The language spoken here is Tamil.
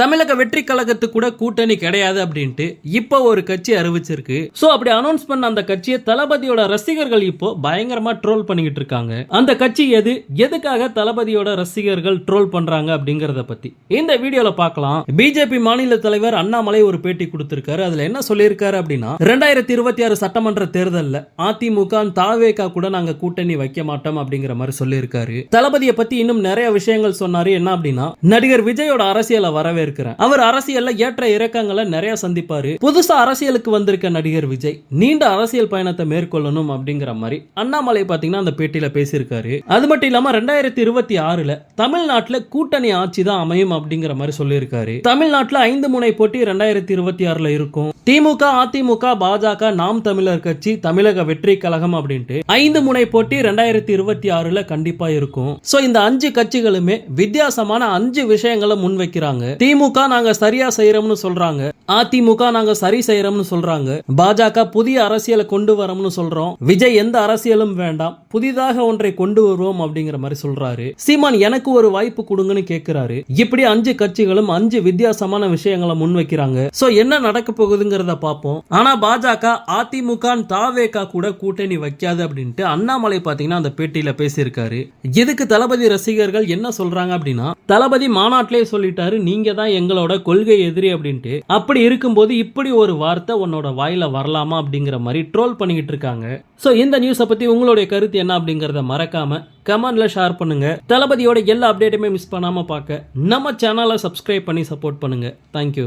தமிழக வெற்றி கழகத்துக்கு கூட கூட்டணி கிடையாது அப்படின்ட்டு இப்போ ஒரு கட்சி அறிவிச்சிருக்கு. சோ அப்படி அனௌன்ஸ் பண்ண அந்த கட்சியை தளபதியோட ரசிகர்கள் இப்போ பயங்கரமா ட்ரோல் பண்ணிக்கிட்டு இருக்காங்க. அந்த கட்சி எது எதுக்காக தளபதியோட ரசிகர்கள் ட்ரோல் பண்றாங்க அப்படிங்கறத பத்தி. இந்த வீடியோல பார்க்கலாம். பிஜேபி மாநில தலைவர் அண்ணாமலை ஒரு பேட்டி கொடுத்திருக்காரு. அதுல என்ன சொல்லியிருக்காரு அப்படின்னா ரெண்டாயிரத்தி இருபத்தி ஆறு சட்டமன்ற தேர்தல்ல அதிமுக தாவேகா கூட நாங்க கூட்டணி வைக்க மாட்டோம் அப்படிங்கிற மாதிரி சொல்லியிருக்காரு. தளபதியை பத்தி இன்னும் நிறைய விஷயங்கள் சொன்னாரு. என்ன அப்படின்னா நடிகர் விஜயோட அரசியலை இருக்கிறேன் அவர் அரசியல்ல ஏற்ற இறக்கங்களை நிறைய சந்திப்பாரு. புதுசா அரசியலுக்கு வந்திருக்க நடிகர் விஜய் நீண்ட அரசியல் பயணத்தை மேற்கொள்ளணும் அப்படிங்கிற மாதிரி அண்ணாமலை பாத்தீங்கன்னா அந்த பேட்டியில பேசியிருக்காரு. அது மட்டும் இல்லாம ரெண்டாயிரத்தி இருபத்தி ஆறுல தமிழ்நாட்டுல கூட்டணி ஆட்சி தான் அமையும் அப்படிங்கிற மாதிரி சொல்லியிருக்காரு. தமிழ்நாட்டுல ஐந்து முனை போட்டி ரெண்டாயிரத்தி இருபத்தி ஆறுல இருக்கும். திமுக அதிமுக பாஜக நாம் தமிழர் கட்சி தமிழக வெற்றி கழகம் அப்படின்ட்டு ஐந்து முனை போட்டி ரெண்டாயிரத்தி இருபத்தி ஆறுல கண்டிப்பா இருக்கும். சோ இந்த அஞ்சு கட்சிகளுமே வித்தியாசமான அஞ்சு விஷயங்களை முன்வைக்கிறாங்க. திமுக நாங்க சரியா செய்யறோம்னு சொல்றாங்க. அதிமுக நாங்க சரி செய்யறோம்னு சொல்றாங்க. பாஜக புதிய அரசியலை கொண்டு வரோம்னு சொல்றோம். விஜய் எந்த அரசியலும் வேண்டாம். புதிதாக ஒன்றை கொண்டு வருவோம் அப்படிங்கிற மாதிரி சொல்றாரு. சீமான் எனக்கு ஒரு வாய்ப்பு கொடுங்கன்னு கேக்குறாரு. இப்படி அஞ்சு கட்சிகளும் அஞ்சு வித்தியாசமான விஷயங்களை முன்வைக்கிறாங்க. சோ என்ன நடக்க போகுதுங்கிறத பார்ப்போம். ஆனா பாஜக அதிமுக தாவேகா கூட கூட்டணி வைக்காது அப்படின்ட்டு அண்ணாமலை பாத்தீங்கன்னா அந்த பேட்டியில பேசியிருக்காரு. எதுக்கு தளபதி ரசிகர்கள் என்ன சொல்றாங்க அப்படின்னா தளபதி மாநாட்டிலே சொல்லிட்டாரு நீங்க தான் எங்களோட கொள்கை எதிரி அப்படின்ட்டு அப்படி இருக்கும்போது இப்படி ஒரு வார்த்தை உன்னோட வாயில வரலாமா அப்படிங்கிற மாதிரி ட்ரோல் பண்ணிக்கிட்டு இருக்காங்க. ஸோ இந்த நியூஸை பத்தி உங்களுடைய கருத்து என்ன அப்படிங்கறத மறக்காம கமெண்ட்ல ஷேர் பண்ணுங்க. தளபதியோட எல்லா அப்டேட்டுமே மிஸ் பண்ணாம பார்க்க நம்ம சேனலை சப்ஸ்கிரைப் பண்ணி சப்போர்ட் பண்ணுங்க. தேங்க்யூ